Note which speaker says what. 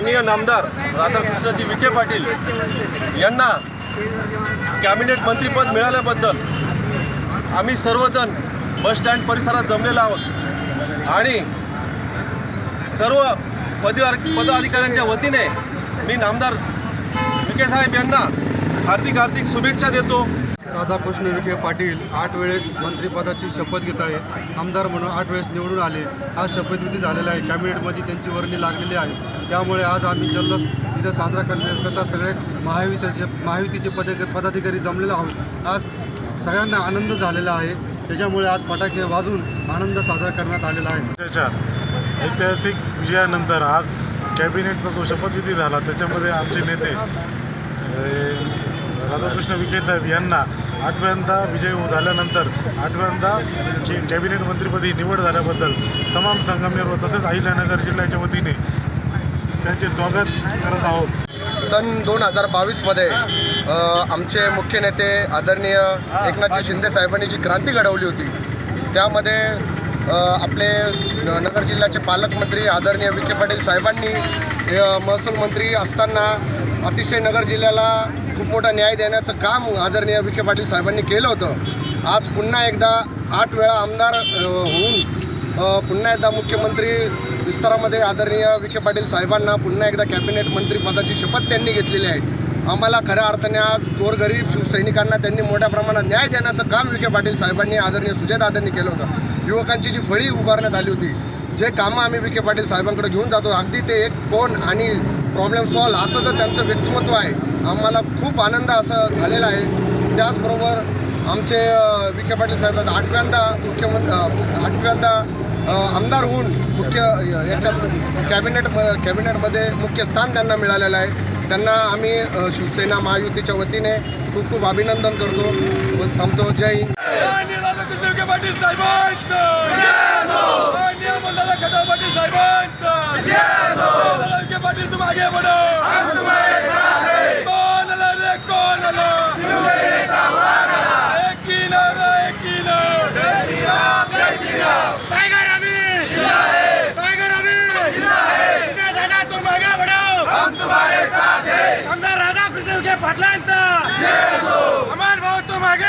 Speaker 1: माननीय नामदार राधाकृष्णजी विखे पाटील यांना कॅबिनेट मंत्रीपद मिळाल्याबद्दल आम्ही सर्वजण बसस्टँड परिसरात जमलेलो आहोत. आणि सर्व पदार पदाधिकाऱ्यांच्या वतीने मी नामदार विखे साहेब यांना हार्दिक हार्दिक शुभेच्छा देतो.
Speaker 2: राधाकृष्ण विखे पाटील आठ वेळेस मंत्रिपदाची शपथ घेत आहे. आमदार म्हणून आठ वेळेस निवडून आले. आज शपथविधी झालेला आहे. कॅबिनेटमध्ये त्यांची वर्णी लागलेली आहे त्यामुळे आज आम्ही जल्लोष इथं साजरा करण्याकरता सगळे महायुतीचे महायुतीचे पद पदाधिकारी जमलेले आहोत. आज सगळ्यांना आनंद झालेला आहे. त्याच्यामुळे आज फटाके वाजून आनंद साजरा करण्यात आलेला आहे.
Speaker 3: त्याच्या ऐतिहासिक विजयानंतर आज कॅबिनेटचा जो शपथविधी झाला त्याच्यामध्ये आमचे नेते राधाकृष्ण विखे साहेब यांना आठव्यांदा विजय हो- झाल्यानंतर आठव्यांदा कॅबिनेट मंत्रीपदी निवड झाल्याबद्दल तमाम संगमनेर व तसेच अहिल्यानगर जिल्ह्याच्या वतीने त्यांचे स्वागत करत आहोत.
Speaker 4: सन दोन हजार बावीसमध्ये आमचे मुख्य नेते आदरणीय एकनाथजी शिंदे साहेबांनी जी क्रांती घडवली होती त्यामध्ये आपले नगर जिल्ह्याचे पालकमंत्री आदरणीय विखे पाटील साहेबांनी महसूल मंत्री असताना अतिशय नगर जिल्ह्याला खूप मोठा न्याय देण्याचं काम आदरणीय विखे पाटील साहेबांनी केलं होतं. आज पुन्हा एकदा आठ वेळा आमदार होऊन पुन्हा एकदा मुख्यमंत्री विस्तारामध्ये आदरणीय विखे पाटील साहेबांना पुन्हा एकदा कॅबिनेट मंत्रीपदाची शपथ त्यांनी घेतलेली आहे. आम्हाला खऱ्या अर्थाने आज गोरगरीब शिवसैनिकांना त्यांनी मोठ्या प्रमाणात न्याय देण्याचं काम विखे पाटील साहेबांनी आदरणीय सुजयदादांनी केलं होतं. युवकांची जी फळी उभारण्यात आली होती जे कामं आम्ही विखे पाटील साहेबांकडे घेऊन जातो अगदी ते एक फोन आणि प्रॉब्लेम सॉल्व असं जर त्यांचं व्यक्तिमत्व आहे आम्हाला खूप आनंद असं झालेला आहे. त्याचबरोबर आमचे विखे पाटील साहेब आठव्यांदा मुख्यमंत्री आठव्यांदा आमदार होऊन मुख्य याच्यात कॅबिनेट कॅबिनेटमध्ये मुख्य स्थान त्यांना मिळालेलं आहे. त्यांना आम्ही शिवसेना महायुतीच्या वतीने खूप खूप अभिनंदन करतो. थांबतो. जय हिंद.
Speaker 5: पाटील साहेबांचं माननीय अमोलदादा खताळ पाटील साहेबांचं दादा विखे पाटील तुम आगे बढ़ो कोण आलं रे कोण आलं एक किलो रे एक किलो टायगर आम्ही टायगर आम्ही दादा तुम आगे बढ़ो राधाकृष्ण विखे पाटलांचा अमर भाऊ तुम आगे